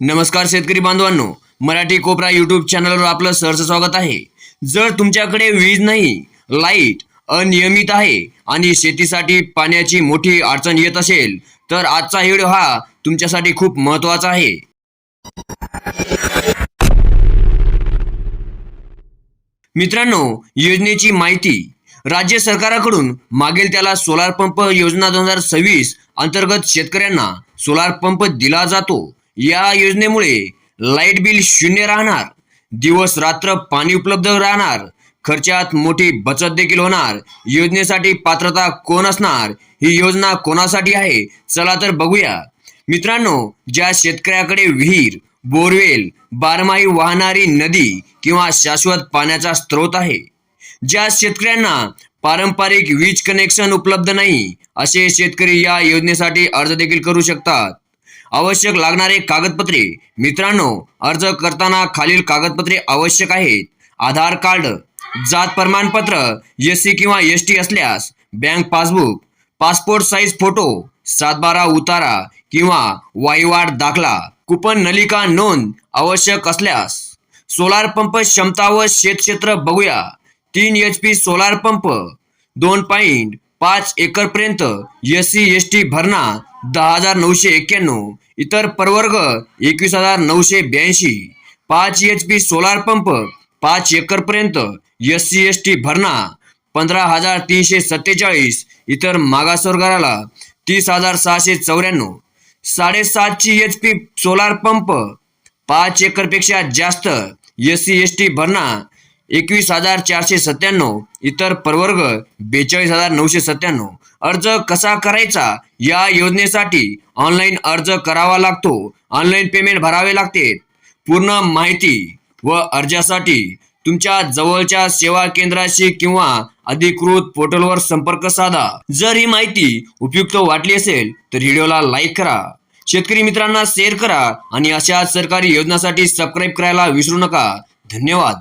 नमस्कार शेतकरी बांधवांनो मराठी कोपरा युट्यूब चॅनलवर आपलं सहर्ष स्वागत आहे. जर तुमच्याकडे वीज नाही लाइट अनियमित आहे आणि शेतीसाठी पाण्याची मोठी अडचण येत असेल तर आजचा व्हिडिओ हा तुमच्यासाठी खूप महत्त्वाचा आहे. मित्रांनो योजनेची माहिती. राज्य सरकाराकडून मागेल त्याला सोलार पंप योजना दोन हजार सव्वीस अंतर्गत शेतकऱ्यांना सोलार पंप दिला जातो. या योजनेमुळे लाइट बिल शून्य राहणार दिवस रात्र पाणी उपलब्ध राहणार खर्चात मोठी बचत देखील होणार. योजनेसाठी पात्रता कोण असणार? ही योजना कोणासाठी आहे? चला तर बघूया. मित्रांनो ज्या शेतकऱ्याकडे विहीर बोरवेल बारमाही वाहणारी नदी किंवा शाश्वत पाण्याचा स्रोत आहे ज्या शेतकऱ्यांना पारंपरिक वीज कनेक्शन उपलब्ध नाही असे शेतकरी या योजनेसाठी अर्ज देखील करू शकतात. आवश्यक लागणारे कागदपत्रे. मित्रांनो अर्ज करताना खालील कागदपत्रे आवश्यक आहेत. आधार कार्ड जात प्रमाणपत्र एस सी किंवा एस टी असल्यास bank passbook passport size photo सातबारा उतारा किंवा वाईवाट दाखला कुपन नलिका नोंद आवश्यक असल्यास सोलार पंप क्षमता व शेतक्षेत्र बघूया. तीन एच पी सोलार पंप दोन पॉईंट पाच एकर पर्यंत एस सी एस टी भरणा दहा हजार नऊशे एक्क्याण्णव. इतर प्रवर्ग एकवीस हजार नऊशे ब्याऐंशी. पाच एच पी सोलार पंप पाच एकर पर्यंत एस सी एस टी भरणा पंधरा हजार तीनशे सत्तेचाळीस. इतर मागासवर्गाला तीस हजार सहाशे चौऱ्याण्णव. साडेसातची एच पी सोलार पंप पाच एकरपेक्षा जास्त एस सी एस टी भरणा एकवीस हजार चारशे सत्त्याण्णव इतर प्रवर्ग बेचाळीस हजार नऊशे सत्त्याण्णव. अर्ज कसा करायचा? या योजनेसाठी ऑनलाईन अर्ज करावा लागतो. ऑनलाईन पेमेंट भरावे लागते. पूर्ण माहिती व अर्जासाठी तुमच्या जवळच्या सेवा केंद्राशी किंवा अधिकृत पोर्टलवर संपर्क साधा. जर ही माहिती उपयुक्त वाटली असेल तर व्हिडिओला लाईक करा. शेतकरी मित्रांना शेअर करा आणि अशा सरकारी योजनासाठी सबस्क्राईब करायला विसरू नका. धन्यवाद.